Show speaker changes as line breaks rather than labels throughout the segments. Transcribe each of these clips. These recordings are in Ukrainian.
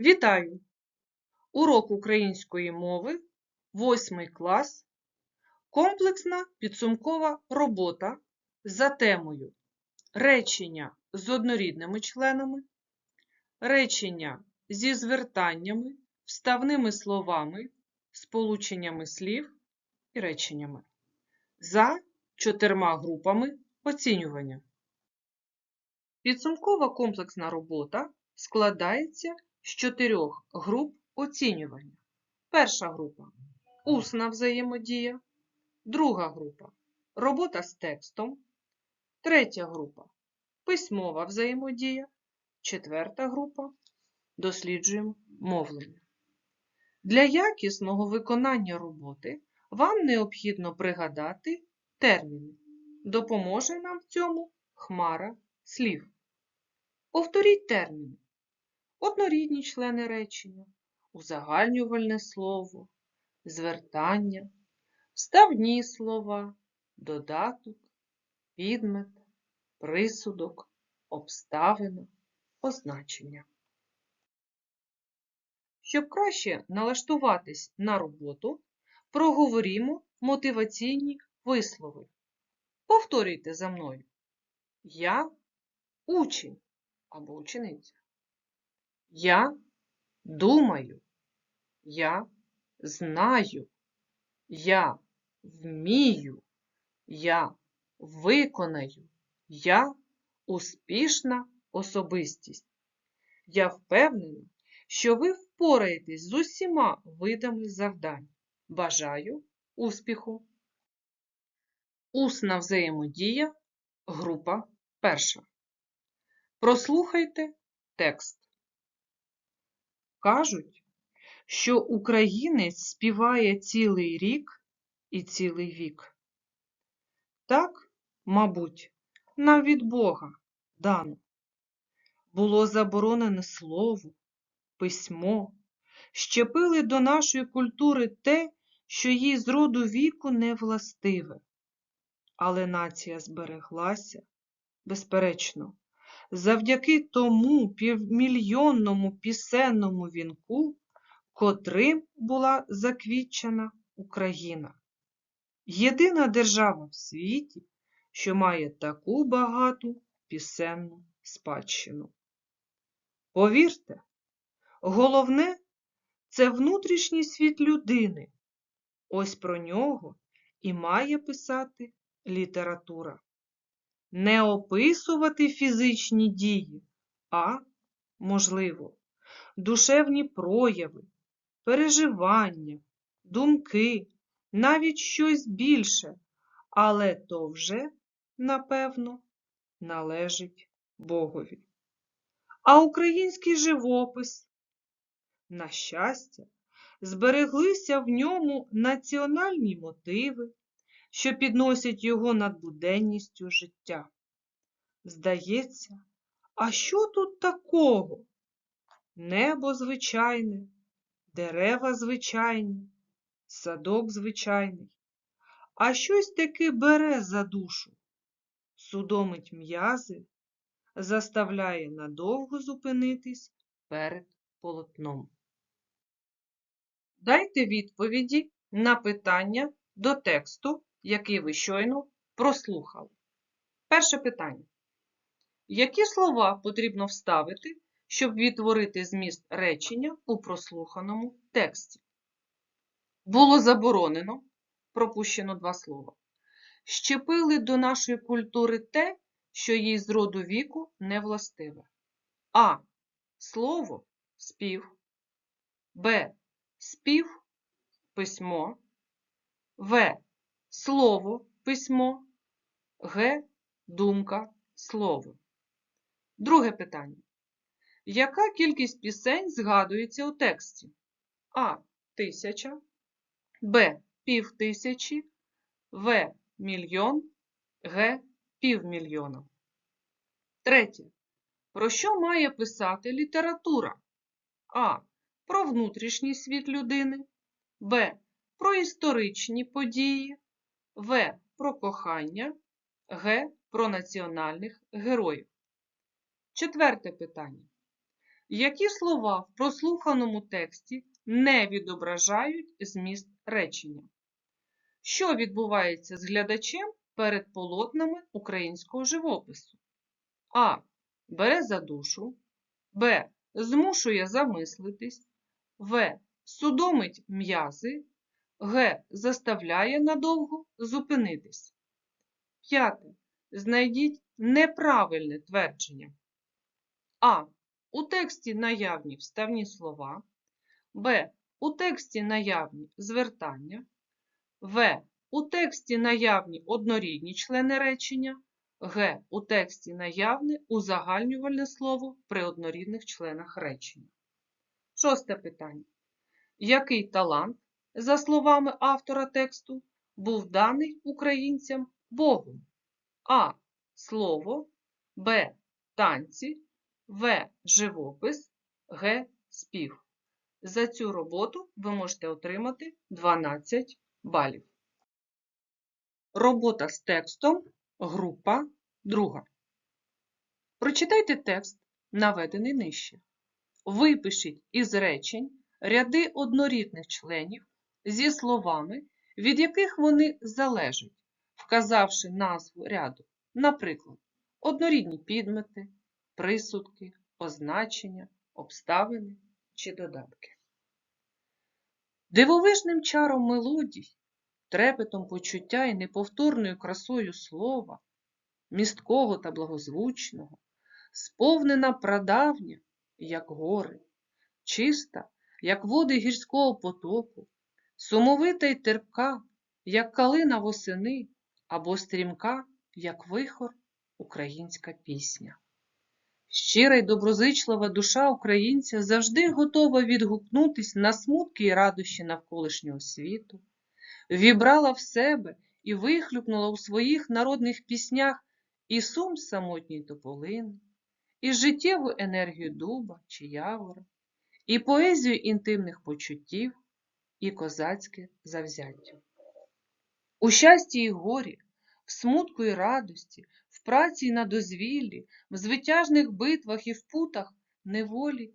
Вітаю! Урок української мови, 8 клас, комплексна підсумкова робота за темою речення з однорідними членами, речення зі звертаннями, вставними словами, сполученнями слів і реченнями за чотирма групами оцінювання. Підсумкова комплексна робота складається з чотирьох груп оцінювання. Перша група усна взаємодія, друга група робота з текстом, третя група письмова взаємодія, четверта група досліджуємо мовлення. Для якісного виконання роботи вам необхідно пригадати терміни. Допоможе нам в цьому хмара слів. Повторіть терміни. Однорідні члени речення, узагальнювальне слово, звертання, вставні слова, додаток, підмет, присудок, обставина, означення. Щоб краще налаштуватись на роботу, проговорімо мотиваційні вислови. Повторюйте за мною. Я учень або учениця. Я думаю, я знаю, я вмію, я виконаю, я успішна особистість. Я впевнена, що ви впораєтесь з усіма видами завдань. Бажаю успіху! Усна взаємодія, група перша. Прослухайте текст. Кажуть, що українець співає цілий рік і цілий вік. Так, мабуть, нам від Бога дано. Було заборонене слово, письмо, щепили до нашої культури те, що їй з роду віку не властиве. Але нація збереглася, безперечно, завдяки тому півмільйонному пісенному вінку, котрим була заквітчена Україна. Єдина держава в світі, що має таку багату пісенну спадщину. Повірте, головне це внутрішній світ людини. Ось про нього і має писати література. Не описувати фізичні дії, а, можливо, душевні прояви, переживання, думки, навіть щось більше, але то вже, напевно, належить Богові. А український живопис, на щастя, збереглися в ньому національні мотиви, що підносять його над буденністю життя. Здається, а що тут такого? Небо звичайне, дерева звичайні, садок звичайний, а щось таки бере за душу, судомить м'язи, заставляє надовго зупинитись перед полотном. Дайте відповіді на питання до тексту, який ви щойно прослухали. Перше питання. Які слова потрібно вставити, щоб відтворити зміст речення у прослуханому тексті? Було заборонено, пропущено два слова. Щепили до нашої культури те, що їй з роду віку не властиве. А. Слово спів. Б. Спів письмо. В. Слово письмо. Г. Думка слово. Друге питання. Яка кількість пісень згадується у тексті? А. Тисяча. Б. Півтисячі. В. Мільйон. Г. Півмільйона. Третє. Про що має писати література? А. Про внутрішній світ людини. Б. Про історичні події. В. Про кохання. Г. Про національних героїв. Четверте питання. Які слова в прослуханому тексті не відображають зміст речення? Що відбувається з глядачем перед полотнами українського живопису? А. Бере за душу, Б. Змушує замислитись, В. Судомить м'язи, Г. Заставляє надовго зупинитись. П'яте. Знайдіть неправильне твердження. А. У тексті наявні вставні слова. Б. У тексті наявні звертання. В. У тексті наявні однорідні члени речення. Г. У тексті наявне узагальнювальне слово при однорідних членах речення. Шосте питання. Який талант, за словами автора тексту, був даний українцям Богом? А. Слово, Б. Танці, В. Живопис, Г. Спів. За цю роботу ви можете отримати 12 балів. Робота з текстом, група друга. Прочитайте текст, наведений нижче. Випишіть із речень ряди однорідних членів зі словами, від яких вони залежать, вказавши назву ряду, наприклад, однорідні підмети, присудки, означення, обставини чи додатки. Дивовижним чаром мелодій, трепетом почуття і неповторною красою слова, місткого та благозвучного, сповнена прадавня, як гори, чиста, як води гірського потоку, сумовита й терпка, як калина восени, або стрімка, як вихор, українська пісня. Щира й доброзичлива душа українця завжди готова відгукнутись на смутки й радощі навколишнього світу, вібрала в себе і вихлюпнула у своїх народних піснях і сум самотній тополини, і життєву енергію дуба чи явора, і поезію інтимних почуттів, і козацьке завзяття. У щасті і горі, в смутку і радості, в праці й на дозвіллі, в звитяжних битвах і в путах неволі,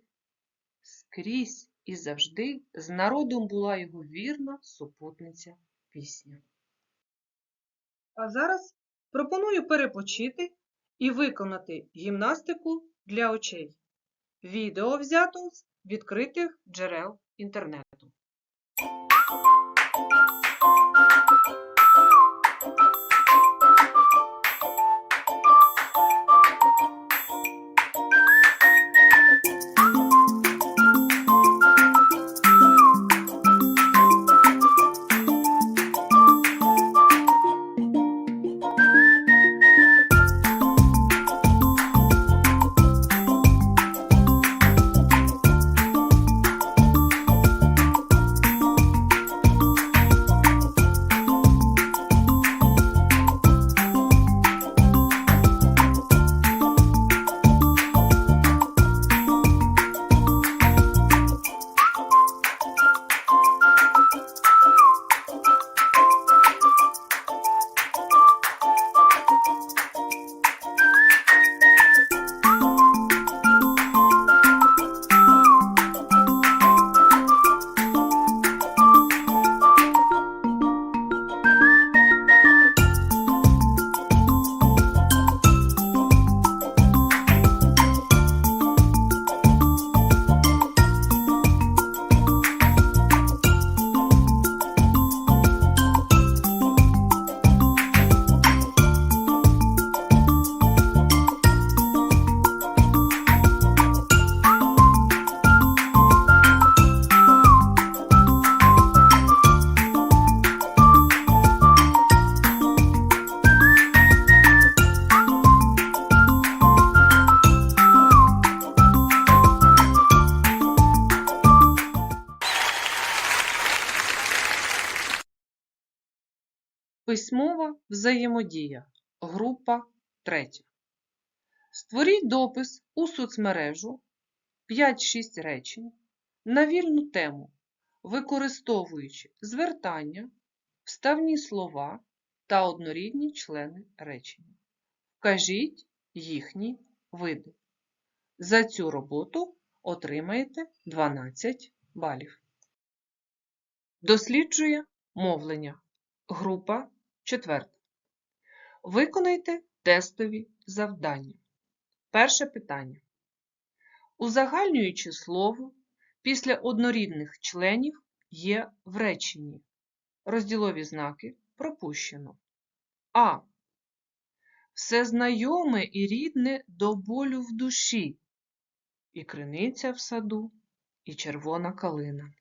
скрізь і завжди з народом була його вірна супутниця пісня. А зараз пропоную перепочити і виконати гімнастику для очей. Відео взято з відкритих джерел інтернету. あ! Письмова взаємодія. Група 3. Створіть допис у соцмережу 5-6 речень на вільну тему, використовуючи звертання, вставні слова та однорідні члени речення. Вкажіть їхні види. За цю роботу отримаєте 12 балів. Досліджує мовлення. Група 4. Виконайте тестові завдання. Перше питання. Узагальнюючи слово після однорідних членів є в реченні. Розділові знаки пропущено. А. Все знайоме і рідне до болю в душі. І криниця в саду, і червона калина.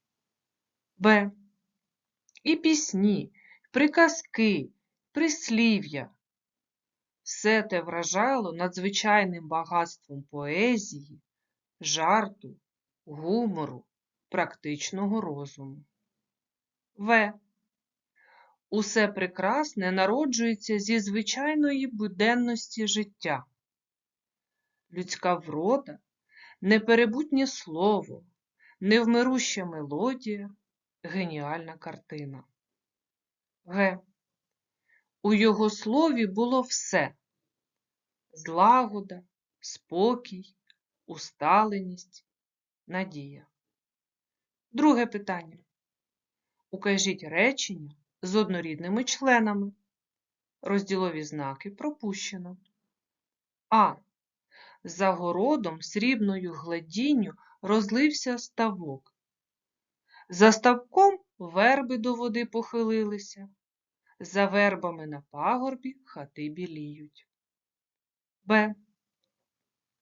Б. І пісні, приказки, прислів'я. Все те вражало надзвичайним багатством поезії, жарту, гумору, практичного розуму. В. Усе прекрасне народжується зі звичайної буденності життя. Людська врода, неперебутнє слово, невмируща мелодія, геніальна картина. Г. У його слові було все злагода, спокій, усталеність, надія. Друге питання. Укажіть речення з однорідними членами. Розділові знаки пропущено. А. За городом срібною гладінню розлився ставок. За ставком верби до води похилилися. За вербами на пагорбі хати біліють. Б.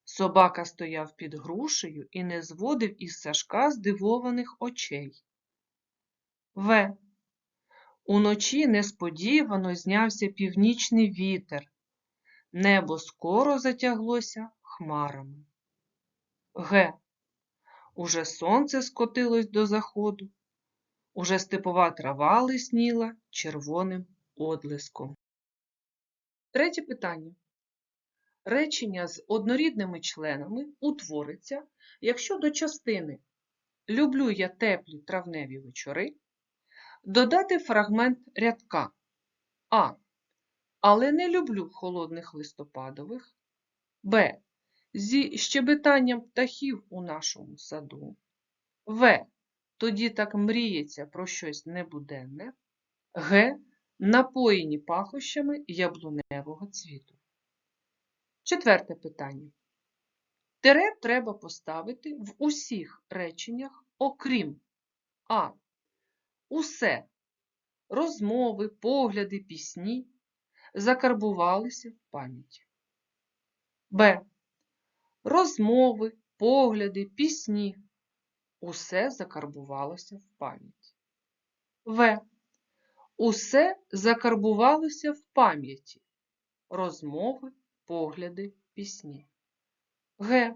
Собака стояв під грушею і не зводив із Сашка здивованих очей. В. Уночі несподівано знявся північний вітер. Небо скоро затяглося хмарами. Г. Уже сонце скотилось до заходу. Уже степова трава лисніла червоним одлиском. Третє питання. Речення з однорідними членами утвориться, якщо до частини Люблю я теплі травневі вечори додати фрагмент рядка А. Але не люблю холодних листопадових. Б. Зі щебетанням птахів у нашому саду. В. Тоді так мріється про щось небуденне. Г. Напоїні пахощами яблуневого цвіту. Четверте питання. Тире треба поставити в усіх реченнях, окрім А. Усе розмови, погляди, пісні закарбувалися в пам'яті. Б. Розмови, погляди, пісні. Усе закарбувалося в пам'яті. В. Усе закарбувалося в пам'яті. Розмови, погляди, пісні. Г.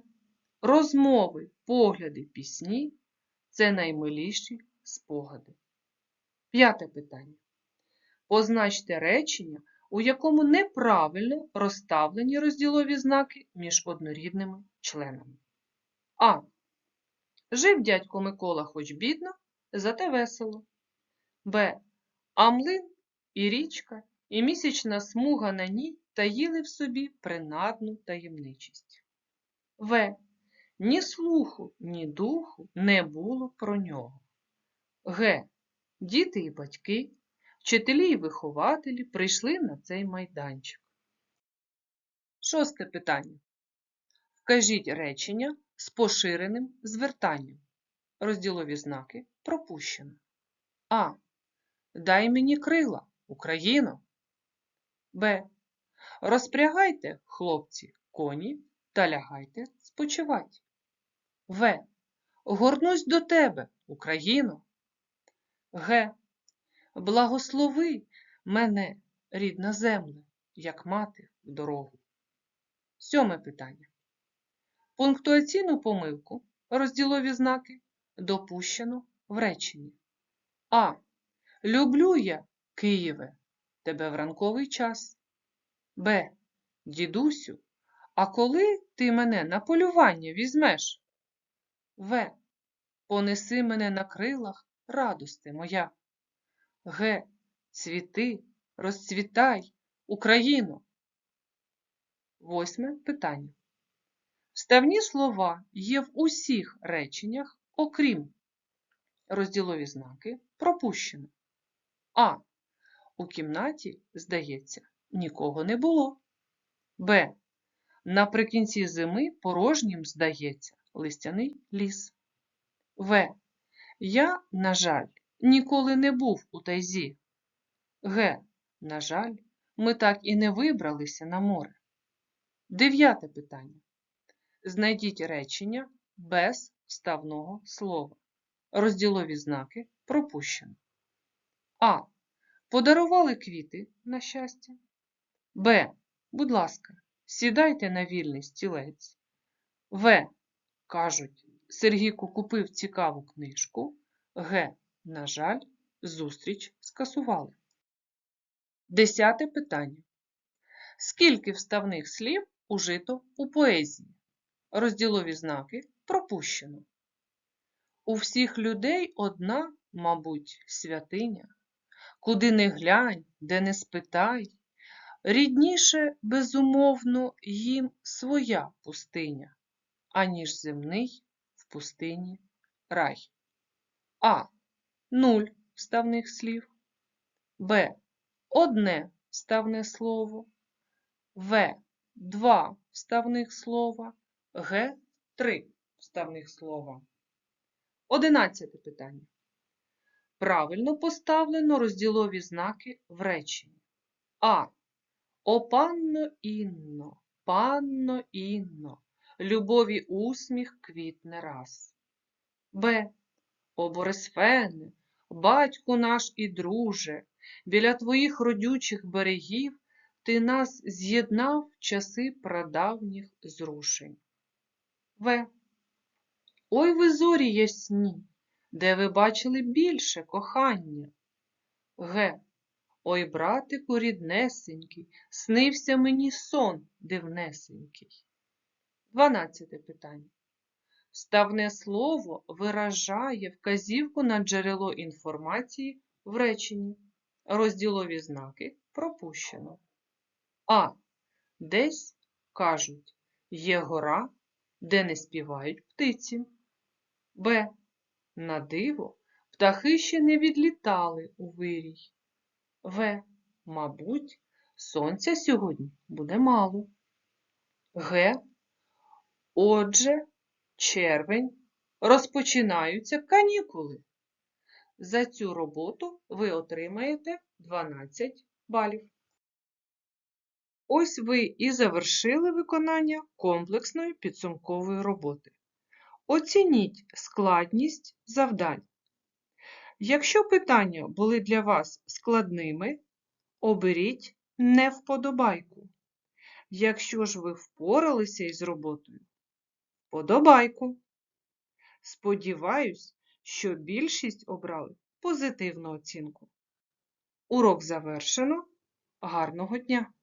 Розмови, погляди, пісні це наймиліші спогади. П'яте питання. Позначте речення, у якому неправильно розставлені розділові знаки між однорідними членами. А. Жив дядько Микола хоч бідно, зате весело. Б. А млин і річка, і місячна смуга на ній таїли в собі принадну таємничість. В. Ні слуху, ні духу не було про нього. Г. Діти і батьки, вчителі і вихователі прийшли на цей майданчик. Шосте питання. Вкажіть речення з поширеним звертанням. Розділові знаки пропущено. А. Дай мені крила, Україно. Б. Розпрягайте, хлопці, коні та лягайте спочивати. В. Горнусь до тебе, Україно. Г. Благослови мене, рідна земля, як мати в дорогу. Сьоме питання. Пунктуаційну помилку, розділові знаки, допущено в реченні. А. Люблю я, Києве, тебе в ранковий час. Б. Дідусю, а коли ти мене на полювання візьмеш? В. Понеси мене на крилах, радости моя. Г. Цвіти, розцвітай, Україно. Восьме питання. Вставні слова є в усіх реченнях, окрім розділові знаки пропущено. А. У кімнаті, здається, нікого не було. Б. Наприкінці зими порожнім здається листяний ліс. В. Я, на жаль, ніколи не був у тайзі. Г. На жаль, ми так і не вибралися на море. Дев'яте питання. Знайдіть речення без вставного слова. Розділові знаки пропущено. А. Подарували квіти на щастя. Б. Будь ласка, сідайте на вільний стілець. В. Кажуть, Сергійко купив цікаву книжку. Г. На жаль, зустріч скасували. Десяте питання. Скільки вставних слів ужито у поезії? Розділові знаки пропущено. У всіх людей одна, мабуть, святиня. Куди не глянь, де не спитай, рідніше, безумовно, їм своя пустиня, аніж земний в пустині рай. А. Нуль вставних слів. Б. Одне вставне слово. В. Два вставних слова. Г. Три вставних слова. Одинадцяте питання. Правильно поставлено розділові знаки в реченні. А. О панно Інно, панно Інно, любові усміх квітне раз. Б. О Борисфене, батьку наш і друже, біля твоїх родючих берегів ти нас з'єднав часи прадавніх зрушень. В. Ой ви зорі ясні, де ви бачили більше кохання. Г. Ой, братику ріднесенький, снився мені сон дивнесенький. Дванадцяте питання. Вставне слово виражає вказівку на джерело інформації в реченні. Розділові знаки пропущено. А. Десь, кажуть, є гора, де не співають птиці. Б. На диво, птахи ще не відлітали у вирій. В. Мабуть, сонця сьогодні буде мало. Г. Отже, червень розпочинаються канікули. За цю роботу ви отримаєте 12 балів. Ось ви і завершили виконання комплексної підсумкової роботи. Оцініть складність завдань. Якщо питання були для вас складними, оберіть невподобайку. Якщо ж ви впоралися із роботою, подобайку. Сподіваюсь, що більшість обрали позитивну оцінку. Урок завершено. Гарного дня!